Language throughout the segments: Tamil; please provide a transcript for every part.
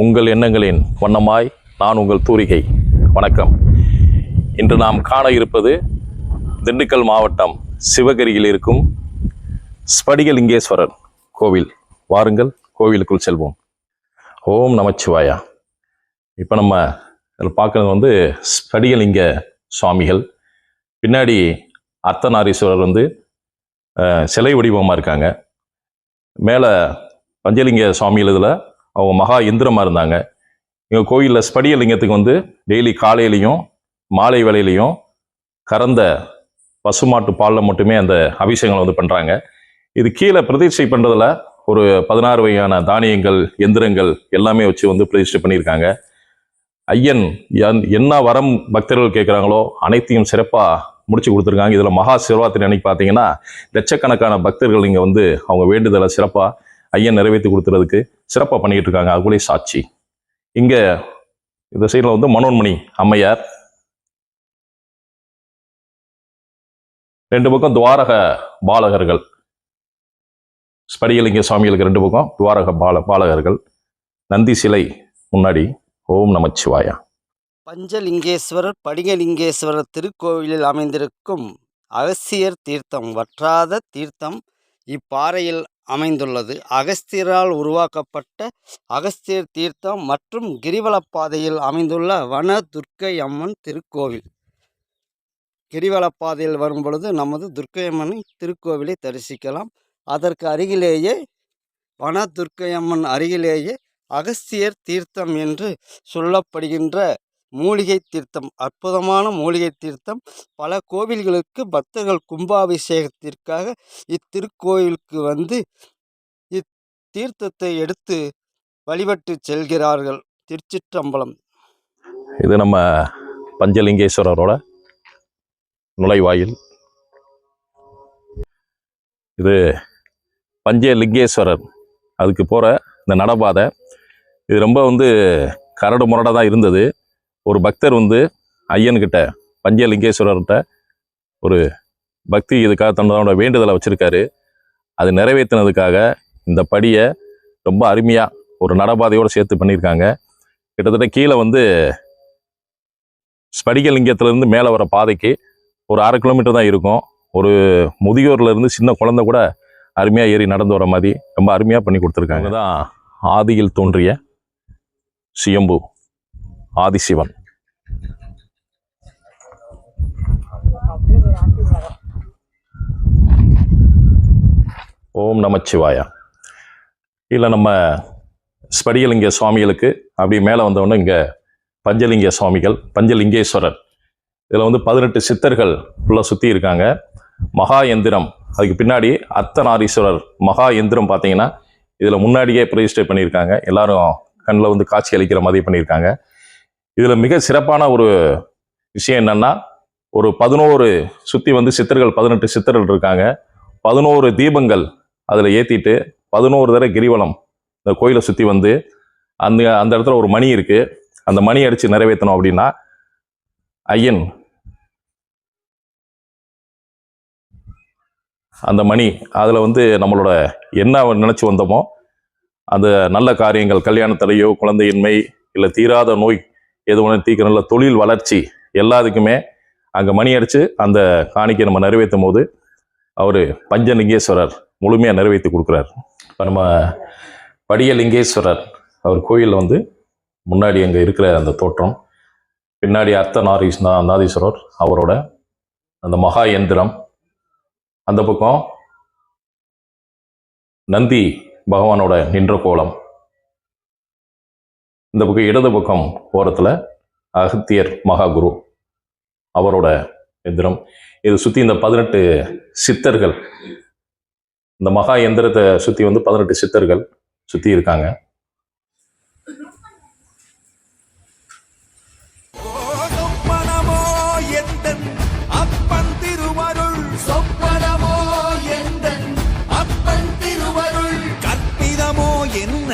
உங்கள் எண்ணங்களின் வண்ணமாய் நான் உங்கள் தூரிகை. வணக்கம். இன்று நாம் காண இருப்பது திண்டுக்கல் மாவட்டம் சிவகரியில் இருக்கும் ஸ்படிகலிங்கேஸ்வரர் கோவில். வாருங்கள் கோவிலுக்குள் செல்வோம். ஓம் நமச்சிவாயா. இப்போ நம்ம இதில் பார்க்குறது வந்து ஸ்படிகலிங்க சுவாமிகள். பின்னாடி அர்த்தநாரீஸ்வரர் வந்து சிலை வடிவமாக இருக்காங்க. மேலே பஞ்சலிங்க சுவாமிகள் இதில் அவங்க மகா இந்திரமாக இருந்தாங்க. எங்கள் கோயிலில் ஸ்படியலிங்கத்துக்கு வந்து டெய்லி காலையிலையும் மாலை வேலையிலையும் கறந்த பசுமாட்டு பாலில் மட்டுமே அந்த அபிஷேகங்களை வந்து பண்ணுறாங்க இது கீழே பிரதிஷ்டை பண்ணுறதுல ஒரு பதினாறு வகையான தானியங்கள் எந்திரங்கள் எல்லாமே வச்சு வந்து பிரதிஷ்டை பண்ணியிருக்காங்க. ஐயன் என்ன வரம் பக்தர்கள் கேட்குறாங்களோ அனைத்தையும் சிறப்பாக முடிச்சு கொடுத்துருக்காங்க. இதில் மகா சிவராத்திரி அன்னைக்கு பார்த்தீங்கன்னா லட்சக்கணக்கான பக்தர்கள் இங்கே வந்து அவங்க வேண்டுதலை சிறப்பாக ஐயன் நிறைவேற்றி கொடுத்துறதுக்கு சிறப்பாக பண்ணிக்கிட்டு இருக்காங்க. அது கூட சாட்சி. இங்கே இந்த சைடில் வந்து மனோன்மணி அம்மையார். ரெண்டு பக்கம் துவாரக பாலகர்கள். ஸ்படிகலிங்க சுவாமிகளுக்கு ரெண்டு பக்கம் துவாரக பால பாலகர்கள். நந்தி சிலை முன்னாடி. ஓம் நமச்சிவாயா. பஞ்சலிங்கேஸ்வரர் படிகலிங்கேஸ்வரர் திருக்கோவிலில் அமைந்திருக்கும் அகசியர் தீர்த்தம் வற்றாத தீர்த்தம் இப்பாறையில் அமைந்துள்ளது. அகஸ்தியரால் உருவாக்கப்பட்ட அகஸ்தியர் தீர்த்தம் மற்றும் கிரிவலப்பாதையில் அமைந்துள்ள வன துர்க்கை அம்மன் திருக்கோவில். கிரிவலப்பாதையில் வரும் பொழுது நமது துர்க்கை அம்மன் திருக்கோவிலை தரிசிக்கலாம். அதற்கு அருகிலேயே வன துர்க்கை அம்மன் அருகிலேயே அகஸ்தியர் தீர்த்தம் என்று சொல்லப்படுகின்ற மூலிகை தீர்த்தம் அற்புதமான மூலிகை தீர்த்தம். பல கோவில்களுக்கு பக்தர்கள் கும்பாபிஷேகத்திற்காக இத்திருக்கோயிலுக்கு வந்து இத்தீர்த்தத்தை எடுத்து வழிபட்டு செல்கிறார்கள். திருச்சிற்றம்பலம். இது நம்ம பஞ்சலிங்கேஸ்வரரோட நுழைவாயில். இது பஞ்சலிங்கேஸ்வரர். அதுக்கு போகிற இந்த நடபாதை. இது ரொம்ப வந்து கரடு முரடாக தான் இருந்தது. ஒரு பக்தர் வந்து ஐயன்கிட்ட பஞ்சலிங்கேஸ்வரர்கிட்ட ஒரு பக்தி இதுக்காக தன்னோட வேண்டுதலை வச்சுருக்காரு. அது நிறைவேற்றினதுக்காக இந்த படியை ரொம்ப அருமையாக ஒரு நடபாதையோடு சேர்த்து பண்ணியிருக்காங்க. கிட்டத்தட்ட கீழே வந்து ஸ்படிகலிங்கத்திலேருந்து மேலே வர பாதைக்கு ஒரு அரை கிலோமீட்டர் தான் இருக்கும். ஒரு முதியோர்லேருந்து சின்ன குழந்தை கூட அருமையாக ஏறி நடந்து வர மாதிரி ரொம்ப அருமையாக பண்ணி கொடுத்துருக்காங்க. தான் ஆதியில் தோன்றிய சியம்பு ஆதிசிவன். ஓம் நமச்சிவாயா. இல்லை நம்ம ஸ்படிகலிங்க சுவாமிகளுக்கு அப்படி மேலே வந்தவொடனே இங்கே பஞ்சலிங்க சுவாமிகள் பஞ்சலிங்கேஸ்வரர். இதில் வந்து பதினெட்டு சித்தர்கள் ஃபுல்லாக சுற்றி இருக்காங்க. மகா எந்திரம் அதுக்கு பின்னாடி அர்த்தநாரீஸ்வரர் மகா எந்திரம் பார்த்தீங்கன்னா இதில் முன்னாடியே பிரதிஷ்டை பண்ணியிருக்காங்க. எல்லாரும் கண்ணில் வந்து காட்சி அளிக்கிற மாதிரி பண்ணியிருக்காங்க. இதில் மிக சிறப்பான ஒரு விஷயம் என்னென்னா ஒரு பதினோரு சுற்றி வந்து சித்தர்கள் பதினெட்டு சித்தர்கள் இருக்காங்க. பதினோரு தீபங்கள் அதில் ஏற்றிட்டு பதினோரு தடவை கிரிவலம் இந்த கோயிலை சுற்றி வந்து அந்த அந்த இடத்துல ஒரு மணி இருக்குது அந்த மணி அடித்து நிறைவேற்றணும் அப்படின்னா ஐயன் அந்த மணி அதில் வந்து நம்மளோட என்ன நினச்சி வந்தோமோ அந்த நல்ல காரியங்கள் கல்யாணத்தடையோ குழந்தையின்மை இல்லை தீராத நோய் எது ஒன்று தீர்க்கணும் இல்லை தொழில் வளர்ச்சி எல்லாத்துக்குமே அங்கே மணி அடித்து அந்த காணிக்கை நம்ம நிறைவேற்றும் போது அவர் பஞ்சலிங்கேஸ்வரர். முழுமையாக நிறைவேற்றி கொடுக்குறாரு. இப்போ நம்ம படியலிங்கேஸ்வரர் அவர் கோயிலில் வந்து முன்னாடி அங்கே இருக்கிற அந்த தோற்றம் பின்னாடி அர்த்த நாரீஸ் நாதீஸ்வரர் அவரோட அந்த மகா எந்திரம் அந்த பக்கம் நந்தி பகவானோட நின்ற கோலம் இந்த பக்கம் இடது பக்கம் ஓரத்தில் அகத்தியர் மகாகுரு அவரோட எந்திரம். இதை சுற்றி இந்த பதினெட்டு சித்தர்கள் இந்த மகா எந்திரத்தை சுற்றி வந்து பதினெட்டு சித்தர்கள் சுற்றி இருக்காங்க. சொப்பனமோ எந்தன் அப்பன் திருவருள்? சொப்பனமோ எந்தன் அப்பன் திருவருள்? என்ன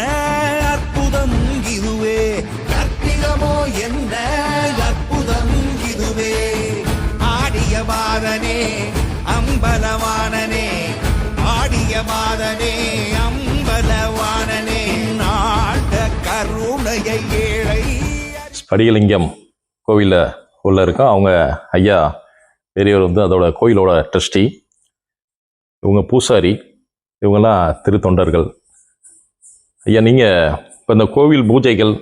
அற்புதம் அற்புதம் அம்பலவானனே ஆடிய பாதனே அம்பலவானனே நாட கருணையை ஏழை. ஸ்படிகலிங்கம் கோவிலில் உள்ள இருக்கோம் அவங்க ஐயா பெரியவர் வந்து அதோட கோயிலோட ட்ரஸ்டி. இவங்க பூசாரி. இவங்கெல்லாம் திருத்தொண்டர்கள். ஐயா நீங்கள் இப்போ இந்த கோவில் பூஜைகள்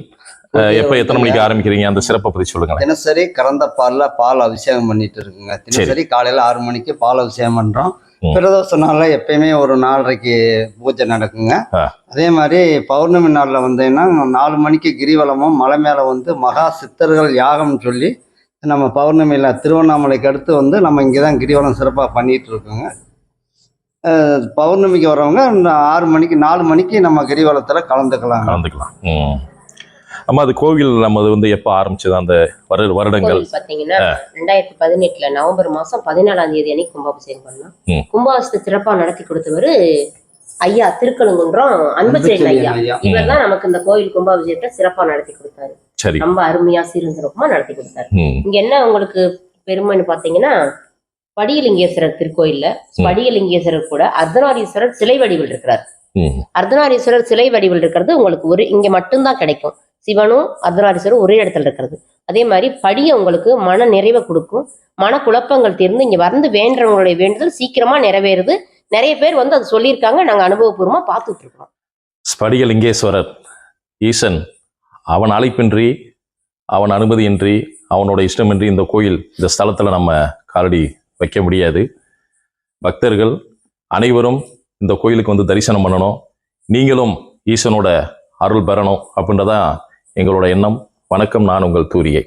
எப்போ எத்தனை மணிக்கு ஆரம்பிக்கிறீங்க? அந்த சிறப்பை பற்றி சொல்லுங்களேன். தினசரி கறந்த பால்ல பால் அபிஷேகம் பண்ணிட்டு இருக்குங்க. தினசரி காலையில ஆறு மணிக்கு பால் அபிஷேகம் பண்றோம். ம். பிரதோஷ நாள்ல எப்பயுமே ஒரு நாலரைக்கு பூஜை நடக்குங்க. அதே மாதிரி பௌர்ணமி நாள்ல வந்தீங்கன்னா நாலு மணிக்கு கிரிவலமும் மலை மேல வந்து மகா சித்தர்கள் யாகம்னு சொல்லி நம்ம பௌர்ணமியில திருவண்ணாமலைக்கு அடுத்து வந்து நம்ம இங்கே தான் கிரிவலம் சிறப்பாக பண்ணிட்டு இருக்கோங்க. பௌர்ணமிக்கு வரவங்க ஆறு மணிக்கு நாலு மணிக்கு நம்ம கிரிவலத்தில் கலந்துக்கலாம். கலந்துக்கலாம் அம்மா அது கோவில் நம்மது வந்து எப்போ ஆரம்பிச்சது? அந்த வரு வருடங்கள். கோவில் பாத்தீங்கன்னா ரெண்டாயிரத்தி பதினெட்டுல நவம்பர் மாசம் பதினாலாம் தேதி அன்னைக்கு கும்பாபிஷேகம் பண்ணோம். ம். கும்பாபிஷேகத்தை சிறப்பா நடத்தி கொடுத்தவர் ஐயா திருக்கழுங்குன்றம் அன்புச்செயல் ஐயா. ஐயா. இவர் தான் நமக்கு இந்த கோயில் கும்பாபிஷேகத்தை சிறப்பா நடத்தி கொடுத்தாரு. ரொம்ப அருமையா சீர்திருப்பமா நடத்தி கொடுத்தாரு. இங்க என்ன உங்களுக்கு பெருமைன்னு பாத்தீங்கன்னா படியலிங்கேஸ்வரர் திருக்கோயில்ல படியலிங்கேஸ்வரர் கூட அர்த்தநாரீஸ்வரர் சிலை வடிவில் இருக்கிறார். அர்த்தநாரீஸ்வரர் சிலை வடிவில் இருக்கிறது உங்களுக்கு ஒரு இங்க மட்டும்தான் கிடைக்கும். சிவனும் அர்த்தநாரீஸ்வரர் ஒரே இடத்துல இருக்கிறது. அதே மாதிரி படியை உங்களுக்கு மன நிறைவை கொடுக்கும். மன குழப்பங்கள் தீர்ந்து இங்கே வந்து வேண்டவங்களுடைய வேண்டுதல் சீக்கிரமாக நிறைவேறுது. நிறைய பேர் வந்து அது சொல்லியிருக்காங்க. நாங்கள் அனுபவபூர்வமாக பார்த்துட்டு இருக்கோம் ஸ்படிகலிங்கேஸ்வரர் ஈசன் அவன் அழைப்பின்றி அவன் அனுமதியின்றி அவனோட இஷ்டமின்றி இந்த கோயில் இந்த ஸ்தலத்தில் நம்ம காலடி வைக்க முடியாது. பக்தர்கள் அனைவரும் இந்த கோயிலுக்கு வந்து தரிசனம் பண்ணணும். நீங்களும் ஈசனோட அருள் பெறணும் அப்படின்றதான் எங்களோட எண்ணம் வணக்கம் நான் உங்கள் தூரியை